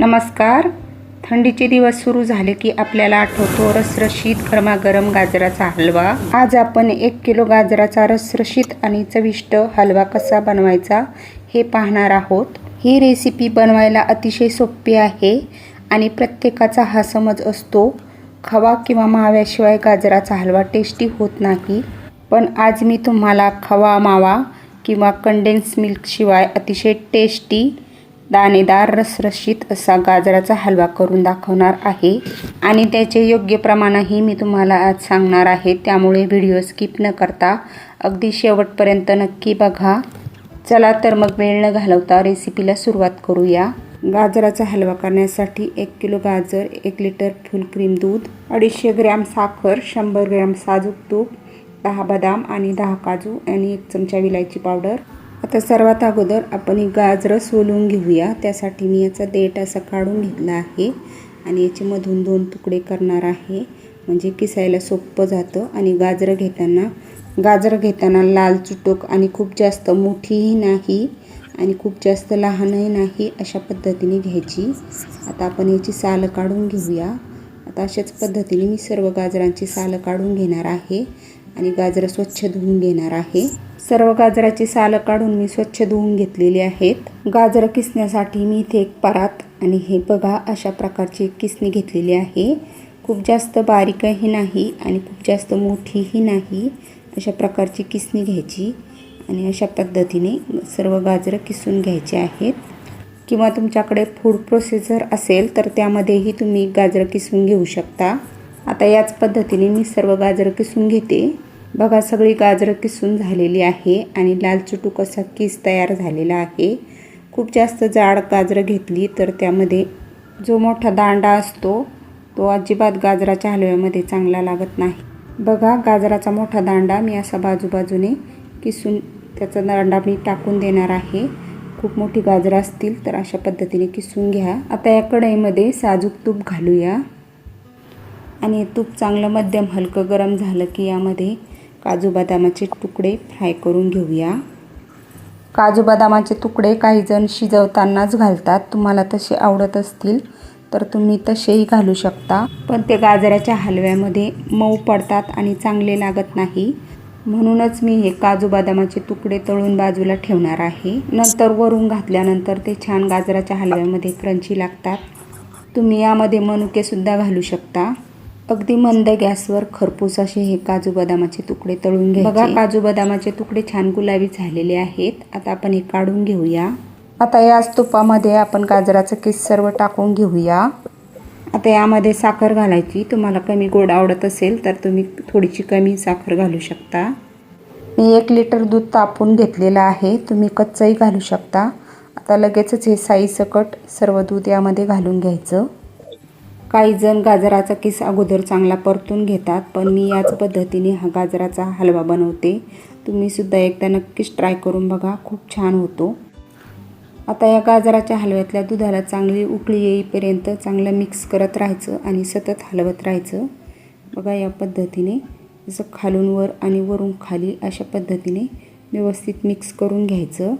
नमस्कार. थंडीचे दिवस सुरू झाले की आपल्याला आठवतो रसरशीत गरमागरम गाजराचा हलवा. आज आपण एक किलो गाजराचा रसरशीत आणि चविष्ट हलवा कसा बनवायचा हे पाहणार आहोत. ही रेसिपी बनवायला अतिशय सोपी आहे आणि प्रत्येकाचा हा समज असतो खवा किंवा माव्याशिवाय गाजराचा हलवा टेस्टी होत नाही. पण आज मी तुम्हाला खवा मावा किंवा कंडेन्स मिल्कशिवाय अतिशय टेस्टी दाणेदार रसरशीत असा गाजराचा हलवा करून दाखवणार आहे. आणि त्याचे योग्य प्रमाणही मी तुम्हाला आज सांगणार आहे. त्यामुळे व्हिडिओ स्किप न करता अगदी शेवटपर्यंत नक्की बघा. चला तर मग वेळ न घालवता रेसिपीला सुरुवात करूया. गाजराचा हलवा करण्यासाठी एक किलो गाजर एक लिटर फुल क्रीम दूध अडीचशे ग्रॅम साखर शंभर ग्रॅम साजूक तूप दहा बदाम आणि दहा काजू आणि एक चमचा विलायची पावडर आता सर्वात अगोदर आपण ही गाजरं सोलून घेऊया. त्यासाठी मी याचा देठ असा काढून घेतला आहे. आणि याचे मधून दोन तुकडे करणार आहे. म्हणजे किसायला सोपं जातं. आणि गाजरं घेताना गाजरं घेताना लाल चुटूक आणि खूप जास्त मोठीही नाही आणि खूप जास्त लहानही नाही अशा पद्धतीने घ्यायची. आता आपण याची सालं काढून घेऊया. आता अशाच पद्धतीने मी सर्व गाजरांची सालं काढून घेणार आहे. आणि गाजरं स्वच्छ धुवून घेणार आहे. सर्व गाजराची सालं काढून मी स्वच्छ धुवून घेतलेली आहेत. गाजरं किसण्यासाठी मी इथे एक परात आणि हे बघा अशा प्रकारची किसणी घेतलेली आहे. खूप जास्त बारीकही नाही आणि खूप जास्त मोठीही नाही. अशा प्रकारची किसणी घ्यायची आणि अशा पद्धतीने सर्व गाजरं किसून घ्यायचे आहेत. किंवा तुमच्याकडे फूड प्रोसेसर असेल तर त्यामध्येही तुम्ही गाजरं किसून घेऊ शकता. आता याच पद्धतीने मी सर्व गाजरं किसून घेते. बघा सगळी गाजरं किसून झालेली आहे आणि लाल चुटूक असा किस तयार झालेला आहे. खूप जास्त जाड गाजरं घेतली तर त्यामध्ये जो मोठा दांडा असतो तो अजिबात गाजराच्या हलव्यामध्ये चांगला लागत नाही. बघा गाजराचा मोठा दांडा मी असा बाजूबाजूने किसून त्याचा दांडा मी टाकून देणार आहे. खूप मोठी गाजरं असतील तर अशा पद्धतीने किसून घ्या. आता या कढईमध्ये साजूक तूप घालूया. आणि तूप चांगलं मध्यम हलकं गरम झालं की यामध्ये काजू बदामाचे तुकडे फ्राय करून घेऊया. काजू बदामाचे तुकडे काहीजण शिजवतानाच घालतात. तुम्हाला तसे आवडत असतील तर तुम्ही तसेही घालू शकता. पण ते गाजराच्या हलव्यामध्ये मऊ पडतात आणि चांगले लागत नाही. म्हणूनच मी हे काजू बदामाचे तुकडे तळून बाजूला ठेवणार आहे. नंतर वरून घातल्यानंतर ते छान गाजराच्या हलव्यामध्ये क्रंची लागतात. तुम्ही यामध्ये मनुकेसुद्धा घालू शकता. अगदी मंद गॅसवर खरपूस असे हे काजू बदामाचे तुकडे तळून घ्या बघा काजू बदामाचे तुकडे छान गुलाबी झालेले आहेत. आता आपण हे काढून घेऊया. आता याच तुपामध्ये आपण गाजराचं किस सर्व टाकून घेऊया. आता यामध्ये साखर घालायची. तुम्हाला कमी गोड आवडत असेल तर तुम्ही थोडीशी कमी साखर घालू शकता. मी एक लिटर दूध तापून घेतलेलं आहे. तुम्ही कच्चंही घालू शकता. आता लगेचच हे साई सकट सर्व दूध यामध्ये घालून घ्यायचं. काही जण गाजराचा किस अगोदर चांगला परतून घेतात पण मी याच पद्धतीने हा गाजराचा हलवा बनवते. तुम्हीसुद्धा एकदा नक्कीच ट्राय करून बघा खूप छान होतो. आता या गाजराच्या हलव्यातल्या दुधाला चांगली उकळी येईपर्यंत चांगलं मिक्स करत राहायचं आणि सतत हलवत राहायचं. बघा या पद्धतीने जसं खालून वर आणि वरून खाली अशा पद्धतीने व्यवस्थित मिक्स करून घ्यायचं.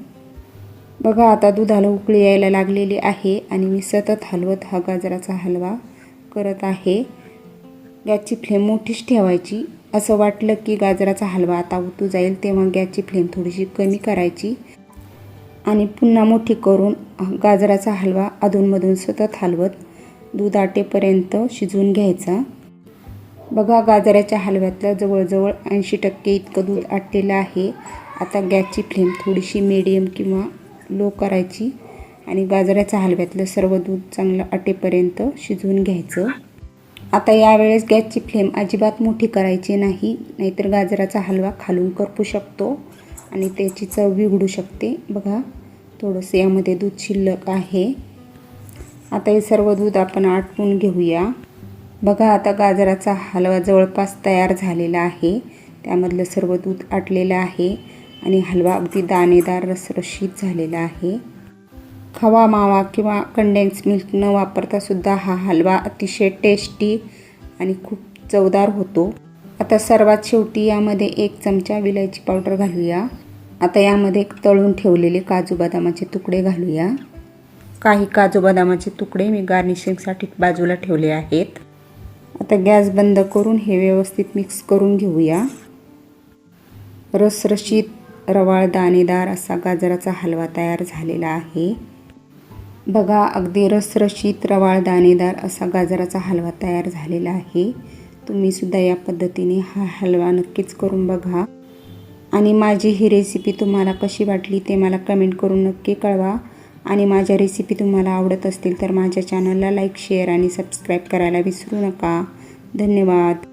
बघा आता दुधाला उकळी यायला लागलेली आहे आणि मी सतत हलवत हा गाजराचा हलवा करत आहे. गॅसची फ्लेम मोठीच ठेवायची. असं वाटलं की गाजराचा हलवा आता उतू जाईल तेव्हा गॅसची फ्लेम थोडीशी कमी करायची. आणि पुन्हा मोठी करून गाजराचा हलवा अधूनमधून सतत हलवत दूध आटेपर्यंत शिजवून घ्यायचा. बघा गाजराच्या हलव्यातलं जवळजवळ ऐंशी टक्के इतकं दूध आटलेलं आहे. आता गॅसची फ्लेम थोडीशी मिडियम किंवा लो करायची. आणि गाजराच्या हलव्यातलं सर्व दूध चांगलं आटेपर्यंत शिजवून घ्यायचं. आता यावेळेस गॅसची फ्लेम अजिबात मोठी करायची नाही. नाहीतर गाजराचा हलवा खालून करपू शकतो आणि त्याची चव बिघडू शकते. बघा थोडंसं यामध्ये दूध शिल्लक आहे. आता हे सर्व दूध आपण आटवून घेऊया. बघा आता गाजराचा हलवा जवळपास तयार झालेला आहे. त्यामधलं सर्व दूध आटलेलं आहे आणि हलवा अगदी दाणेदार रसरशीत झालेला आहे. खवा मावा किंवा कंडेन्स मिल्क न वापरता सुद्धा हा हलवा अतिशय टेस्टी आणि खूप चवदार होतो. आता सर्वात शेवटी यामध्ये एक चमचा विलायची पावडर घालूया. आता यामध्ये तळून ठेवलेले काजू बदामाचे तुकडे घालूया. काही काजू बदामाचे तुकडे मी गार्निशिंगसाठी बाजूला ठेवले आहेत. आता गॅस बंद करून हे व्यवस्थित मिक्स करून घेऊया. रसरशीत रवाळ दाणेदार असा गाजराचा हलवा तयार झालेला आहे. बघा अगदी रसरशीत रवाळ दाणेदार असा गाजराचा हलवा तयार झालेला आहे. तुम्हीसुद्धा या पद्धतीने हा हलवा नक्कीच करून बघा. आणि माझी ही रेसिपी तुम्हाला कशी वाटली ते मला कमेंट करून नक्की कळवा. आणि माझ्या रेसिपी तुम्हाला आवडत असतील तर माझ्या चॅनलला लाईक शेअर आणि सबस्क्राईब करायला विसरू नका. धन्यवाद.